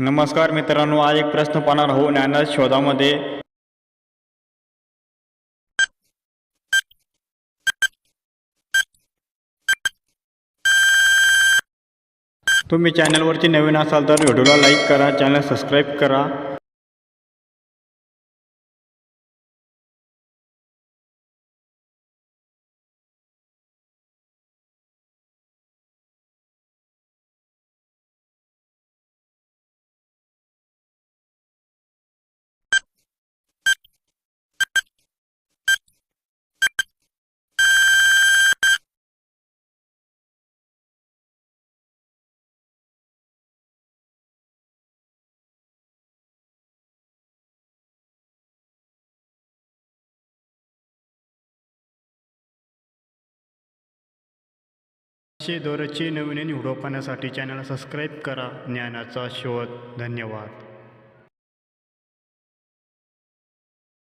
नमस्कार मित्रांनो आज एक प्रश्न पाहणार हो ज्ञानच शोधामध्ये. तुम्ही चॅनलवरती नवीन असाल तर व्हिडिओला लाईक करा चॅनल सबस्क्राईब करा. असे दररोजचे नवीन व्हिडिओ पाहण्यासाठी चॅनल सबस्क्राईब करा ज्ञानाचा शोध. धन्यवाद.